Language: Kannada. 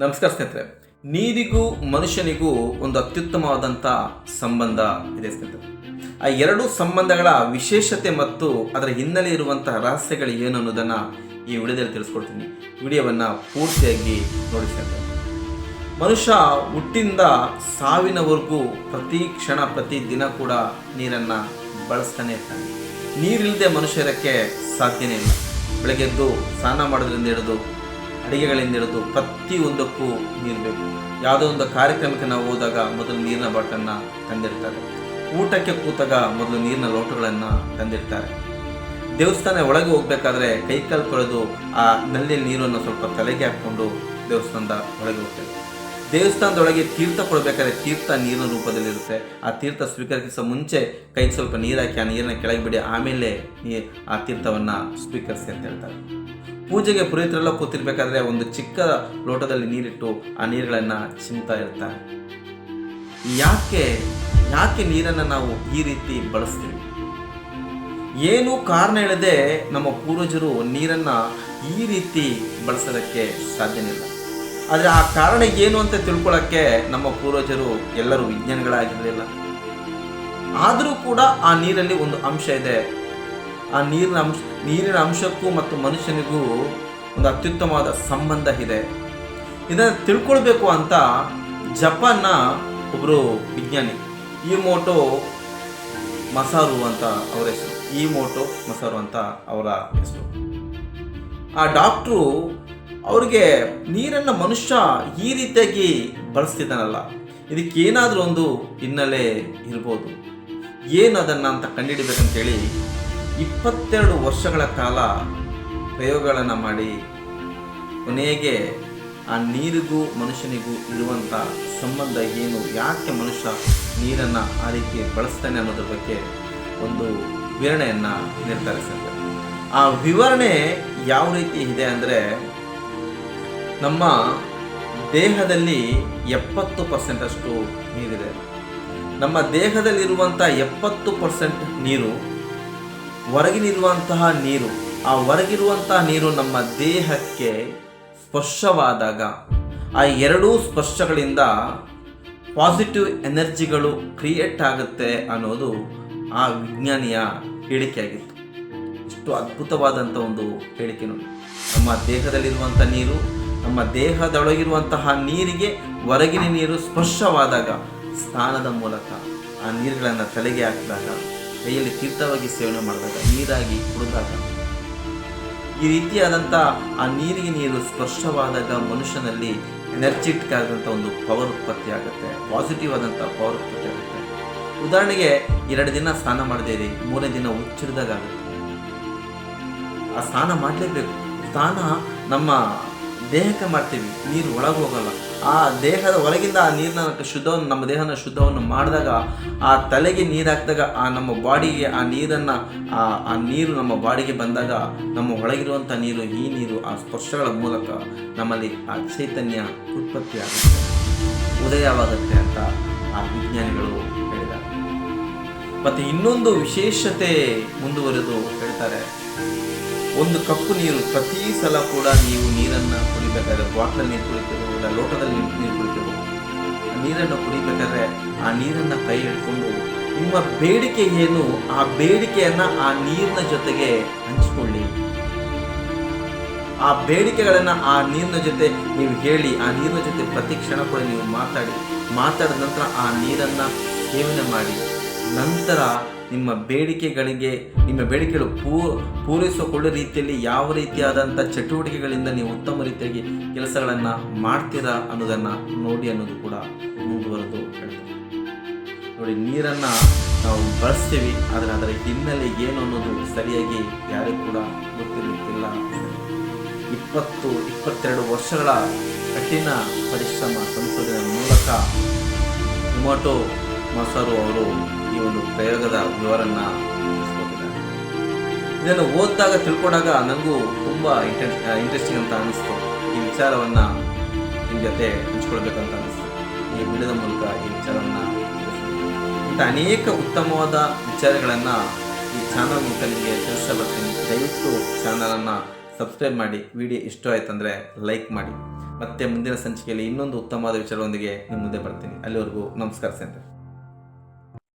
ನಮಸ್ಕಾರ ಸ್ನೇಹಿತರೆ. ನೀರಿಗೂ ಮನುಷ್ಯನಿಗೂ ಒಂದು ಅತ್ಯುತ್ತಮವಾದಂಥ ಸಂಬಂಧ ಇದೆ ಸ್ನೇಹಿತರೆ. ಆ ಎರಡು ಸಂಬಂಧಗಳ ವಿಶೇಷತೆ ಮತ್ತು ಅದರ ಹಿನ್ನೆಲೆ ಇರುವಂತಹ ರಹಸ್ಯಗಳು ಏನು ಅನ್ನೋದನ್ನು ಈ ವಿಡಿಯೋದಲ್ಲಿ ತಿಳಿಸ್ಕೊಡ್ತೀನಿ. ವಿಡಿಯೋವನ್ನು ಪೂರ್ತಿಯಾಗಿ ನೋಡಿ ಸ್ನೇಹಿತರೆ. ಮನುಷ್ಯ ಹುಟ್ಟಿಂದ ಸಾವಿನವರೆಗೂ ಪ್ರತಿ ಕ್ಷಣ, ಪ್ರತಿ ದಿನ ಕೂಡ ನೀರನ್ನು ಬಳಸ್ತಾನೆ ಇರ್ತಾನೆ. ನೀರಿಲ್ಲದೆ ಮನುಷ್ಯರಕ್ಕೆ ಸಾಧ್ಯನೇ ಇಲ್ಲ. ಬೆಳಗ್ಗೆದ್ದು ಸ್ನಾನ ಮಾಡೋದ್ರಿಂದ ಹಿಡಿದು ಅಡಿಗೆಗಳಿಂದ ಹಿಡಿದು ಪ್ರತಿಯೊಂದಕ್ಕೂ ನೀರು ಬೇಕು. ಯಾವುದೋ ಒಂದು ಕಾರ್ಯಕ್ರಮಕ್ಕೆ ನಾವು ಹೋದಾಗ ಮೊದಲು ನೀರಿನ ಬಾಟನ್ನು ತಂದಿರ್ತಾರೆ. ಊಟಕ್ಕೆ ಕೂತಾಗ ಮೊದಲು ನೀರಿನ ಲೋಟಗಳನ್ನು ತಂದಿರ್ತಾರೆ. ದೇವಸ್ಥಾನ ಒಳಗೆ ಹೋಗಬೇಕಾದ್ರೆ ಕೈಕಾಲು ತೊಳೆದು ಆ ನಲ್ಲಿ ನೀರನ್ನು ಸ್ವಲ್ಪ ತಲೆಗೆ ಹಾಕ್ಕೊಂಡು ದೇವಸ್ಥಾನದ ಒಳಗೆ ಹೋಗ್ತೇವೆ. ದೇವಸ್ಥಾನದೊಳಗೆ ತೀರ್ಥ ಕೊಡಬೇಕಾದ್ರೆ ತೀರ್ಥ ನೀರಿನ ರೂಪದಲ್ಲಿರುತ್ತೆ. ಆ ತೀರ್ಥ ಸ್ವೀಕರಿಸೋ ಮುಂಚೆ ಕೈಗೆ ಸ್ವಲ್ಪ ನೀರು ಹಾಕಿ ಆ ನೀರನ್ನ ಕೆಳಗೆ ಬಿಡಿ, ಆಮೇಲೆ ನೀ ಆ ತೀರ್ಥವನ್ನು ಸ್ವೀಕರಿಸಿ ಅಂತ ಹೇಳ್ತಾರೆ. ಪೂಜೆಗೆ ಪುರೋಹಿತರೆಲ್ಲ ಕೂತಿರ್ಬೇಕಾದ್ರೆ ಒಂದು ಚಿಕ್ಕ ಲೋಟದಲ್ಲಿ ನೀರಿಟ್ಟು ಆ ನೀರುಗಳನ್ನು ಚಿಮ್ತಾ ಇರ್ತಾರೆ. ಯಾಕೆ ಯಾಕೆ ನೀರನ್ನು ನಾವು ಈ ರೀತಿ ಬಳಸ್ತೀವಿ? ಏನು ಕಾರಣ ಹೇಳದೆ ನಮ್ಮ ಪೂರ್ವಜರು ನೀರನ್ನು ಈ ರೀತಿ ಬಳಸೋದಕ್ಕೆ ಸಾಧ್ಯನಿಲ್ಲ ಆದರೆ ಆ ಕಾರಣ ಏನು ಅಂತ ತಿಳ್ಕೊಳ್ಳೋಕ್ಕೆ ನಮ್ಮ ಪೂರ್ವಜರು ಎಲ್ಲರೂ ವಿಜ್ಞಾನಿಗಳಾಗಿರಲಿಲ್ಲ. ಆದರೂ ಕೂಡ ಆ ನೀರಲ್ಲಿ ಒಂದು ಅಂಶ ಇದೆ. ಆ ನೀರಿನ ಅಂಶ, ನೀರಿನ ಅಂಶಕ್ಕೂ ಮತ್ತು ಮನುಷ್ಯನಿಗೂ ಒಂದು ಅತ್ಯುತ್ತಮವಾದ ಸಂಬಂಧ ಇದೆ. ಇದನ್ನು ತಿಳ್ಕೊಳ್ಬೇಕು ಅಂತ ಜಪಾನ್ನ ಒಬ್ಬರು ವಿಜ್ಞಾನಿ ಈ ಮೋಟೋ ಮಸಾರು ಅಂತ ಅವರ ಹೆಸರು ಈ ಮೋಟೋ ಮಸಾರು ಅಂತ ಅವರ ಹೆಸರು. ಆ ಡಾಕ್ಟ್ರು ಅವ್ರಿಗೆ ನೀರನ್ನು ಮನುಷ್ಯ ಈ ರೀತಿಯಾಗಿ ಬಳಸ್ತಿದ್ದಾನಲ್ಲ, ಇದಕ್ಕೇನಾದರೂ ಒಂದು ಹಿನ್ನೆಲೆ ಇರ್ಬೋದು. ಏನು ಅದನ್ನು ಅಂತ ಕಂಡುಹಿಡಿಬೇಕಂತೇಳಿ ಇಪ್ಪತ್ತೆರಡು ವರ್ಷಗಳ ಕಾಲ ಪ್ರಯೋಗಗಳನ್ನು ಮಾಡಿ ಕೊನೆಗೆ ಆ ನೀರಿಗೂ ಮನುಷ್ಯನಿಗೂ ಇರುವಂಥ ಸಂಬಂಧ ಏನು, ಯಾಕೆ ಮನುಷ್ಯ ನೀರನ್ನು ಆ ರೀತಿ ಬಳಸ್ತಾನೆ ಅನ್ನೋದ್ರ ಬಗ್ಗೆ ಒಂದು ವಿವರಣೆಯನ್ನು ನಿರ್ಧರಿಸುತ್ತೆ. ಆ ವಿವರಣೆ ಯಾವ ರೀತಿ ಇದೆ ಅಂದರೆ ನಮ್ಮ ದೇಹದಲ್ಲಿ ಎಪ್ಪತ್ತು ಪರ್ಸೆಂಟ್ ಅಷ್ಟು ನೀರಿದೆ. ನಮ್ಮ ದೇಹದಲ್ಲಿರುವಂಥ ಎಪ್ಪತ್ತು ಪರ್ಸೆಂಟ್ ನೀರು ಹೊರಗಿನಿರುವಂತಹ ನೀರು, ಆ ಹೊರಗಿರುವಂತಹ ನೀರು ನಮ್ಮ ದೇಹಕ್ಕೆ ಸ್ಪರ್ಶವಾದಾಗ, ಆ ಎರಡೂ ಸ್ಪರ್ಶಗಳಿಂದ ಪಾಸಿಟಿವ್ ಎನರ್ಜಿಗಳು ಕ್ರಿಯೇಟ್ ಆಗುತ್ತೆ ಅನ್ನೋದು ಆ ವಿಜ್ಞಾನಿಯ ಹೇಳಿಕೆಯಾಗಿತ್ತು. ಇಷ್ಟು ಅದ್ಭುತವಾದಂಥ ಒಂದು ಹೇಳಿಕೆ ನೋಡಿ. ನಮ್ಮ ದೇಹದಲ್ಲಿರುವಂಥ ನೀರು, ನಮ್ಮ ದೇಹದೊಳಗಿರುವಂತಹ ನೀರಿಗೆ ಹೊರಗಿನ ನೀರು ಸ್ಪರ್ಶವಾದಾಗ, ಸ್ನಾನದ ಮೂಲಕ ಆ ನೀರುಗಳನ್ನು ತಲೆಗೆ ಹಾಕಿದಾಗ ಕೈಯಲ್ಲಿ ತೀರ್ಥವಾಗಿ ಸೇವನೆ ಮಾಡಿದಾಗ ನೀರಾಗಿ ಕುಡಿದಾಗ? ಈ ರೀತಿಯಾದಂಥ ಆ ನೀರಿಗೆ ನೀರು ಸ್ಪರ್ಶವಾದಾಗ ಮನುಷ್ಯನಲ್ಲಿ ಎನರ್ಜಿಟಿಕ್ ಆದಂಥ ಒಂದು ಪವರ್ ಉತ್ಪತ್ತಿ ಆಗುತ್ತೆ. ಪಾಸಿಟಿವ್ ಆದಂಥ ಪವರ್ ಉತ್ಪತ್ತಿ ಆಗುತ್ತೆ. ಉದಾಹರಣೆಗೆ, ಎರಡು ದಿನ ಸ್ನಾನ ಮಾಡದೇ ಇರಿ, ಮೂರನೇ ದಿನ ಹುಚ್ಚಿಡ್ದಾಗ ಆಗುತ್ತೆ. ಆ ಸ್ನಾನ ಮಾಡಲೇಬೇಕು. ಸ್ನಾನ ನಮ್ಮ ದೇಹಕ್ಕೆ ಮಾಡ್ತೀವಿ, ನೀರು ಒಳಗೆ ಹೋಗಲ್ಲ. ಆ ದೇಹದ ಒಳಗಿಂದ ಆ ನೀರನ್ನ ಶುದ್ಧವನ್ನು, ನಮ್ಮ ದೇಹನ ಶುದ್ಧವನ್ನು ಮಾಡಿದಾಗ, ಆ ತಲೆಗೆ ನೀರು ಹಾಕಿದಾಗ, ಆ ನಮ್ಮ ಬಾಡಿಗೆ, ಆ ನೀರನ್ನು, ಆ ಆ ನೀರು ನಮ್ಮ ಬಾಡಿಗೆ ಬಂದಾಗ, ನಮ್ಮ ಒಳಗಿರುವಂಥ ನೀರು, ಈ ನೀರು, ಆ ಸ್ಪರ್ಶಗಳ ಮೂಲಕ ನಮ್ಮಲ್ಲಿ ಆ ಚೈತನ್ಯ ಉತ್ಪತ್ತಿ ಆಗುತ್ತೆ. ಉದಯವಾಗುತ್ತೆ ಅಂತ ಆ ವಿಜ್ಞಾನಿಗಳು ಹೇಳಿದ್ದಾರೆ. ಮತ್ತು ಇನ್ನೊಂದು ವಿಶೇಷತೆ ಮುಂದುವರೆದು ಹೇಳ್ತಾರೆ. ಒಂದು ಕಪ್ಪು ನೀರು ಪ್ರತಿ ಸಲ ಕೂಡ ನೀವು ನೀರನ್ನು ಕುಡಿಬೇಕಾದ್ರೆ ಬಾಟ್ಲಲ್ಲಿ ನೀರು ಕುಡಿತೀರೋ ಇಲ್ಲ ಲೋಟದಲ್ಲಿ ನೀರು ನೀರು ನೀರನ್ನು ಕುಡಿಬೇಕಾದ್ರೆ ಆ ನೀರನ್ನು ಕೈ ಹಿಡ್ಕೊಂಡು ನಿಮ್ಮ ಬೇಡಿಕೆ ಏನು ಆ ಬೇಡಿಕೆಯನ್ನು ಆ ನೀರಿನ ಜೊತೆಗೆ ಹಂಚಿಕೊಳ್ಳಿ. ಆ ಬೇಡಿಕೆಗಳನ್ನು ಆ ನೀರಿನ ಜೊತೆ ನೀವು ಹೇಳಿ, ಆ ನೀರಿನ ಜೊತೆ ಪ್ರತಿ ಕ್ಷಣ ಕೂಡ ನೀವು ಮಾತಾಡಿ. ಮಾತಾಡಿದ ನಂತರ ಆ ನೀರನ್ನು ಸೇವನೆ ಮಾಡಿ. ನಂತರ ನಿಮ್ಮ ಬೇಡಿಕೆಗಳಿಗೆ, ನಿಮ್ಮ ಬೇಡಿಕೆಗಳು ಪೂ ಪೂರೈಸಿಕೊಳ್ಳೋ ರೀತಿಯಲ್ಲಿ ಯಾವ ರೀತಿಯಾದಂಥ ಚಟುವಟಿಕೆಗಳಿಂದ ನೀವು ಉತ್ತಮ ರೀತಿಯಾಗಿ ಕೆಲಸಗಳನ್ನು ಮಾಡ್ತೀರಾ ಅನ್ನೋದನ್ನು ನೋಡಿ ಅನ್ನೋದು ಕೂಡ ಮುಂದುವರೆದು ಹೇಳ್ತೀವಿ ನೋಡಿ, ನೀರನ್ನು ನಾವು ಬಳಸ್ತೀವಿ, ಆದರೆ ಅದರ ಹಿನ್ನೆಲೆ ಏನು ಅನ್ನೋದು ಸರಿಯಾಗಿ ಯಾರಿಗೂ ಕೂಡ ಗೊತ್ತಿರುತ್ತಿಲ್ಲ ಇಪ್ಪತ್ತು, ಇಪ್ಪತ್ತೆರಡು ವರ್ಷಗಳ ಕಠಿಣ ಪರಿಶ್ರಮ ಸಂಶೋಧನೆ ಮೂಲಕ ಹಿಮೋಟೋ ಮಸರು ಅವರು ಈ ಒಂದು ಪ್ರಯೋಗದ ವಿವರನ್ನ ಇದನ್ನು ಓದಿದಾಗ ತಿಳ್ಕೊಂಡಾಗ ನನಗೂ ತುಂಬ ಇಂಟ್ರೆಸ್ಟಿಂಗ್ ಅಂತ ಅನಿಸ್ತು ಈ ವಿಚಾರವನ್ನು ನಿಮ್ಮ ಜೊತೆ ಹಂಚ್ಕೊಳ್ಬೇಕಂತ ಅನಿಸ್ತು ಈ ವಿಡಿಯೋದ ಮೂಲಕ ಈ ವಿಚಾರವನ್ನು ಇಂಥ ಅನೇಕ ಉತ್ತಮವಾದ ವಿಚಾರಗಳನ್ನು ಈ ಚಾನಲ್ ಮೂಲಕ ನಿಮಗೆ ತಿಳಿಸ ಬರ್ತೀನಿ ದಯವಿಟ್ಟು ಚಾನಲನ್ನು ಸಬ್ಸ್ಕ್ರೈಬ್ ಮಾಡಿ. ವಿಡಿಯೋ ಇಷ್ಟ ಆಯ್ತಂದರೆ ಲೈಕ್ ಮಾಡಿ. ಮತ್ತೆ ಮುಂದಿನ ಸಂಚಿಕೆಯಲ್ಲಿ ಇನ್ನೊಂದು ಉತ್ತಮವಾದ ವಿಚಾರದೊಂದಿಗೆ ನಿಮ್ಮ ಮುಂದೆ ಬರ್ತೀನಿ. ಅಲ್ಲಿವರೆಗೂ ನಮಸ್ಕಾರ, ಸ್ನೇಹಿತರೆ.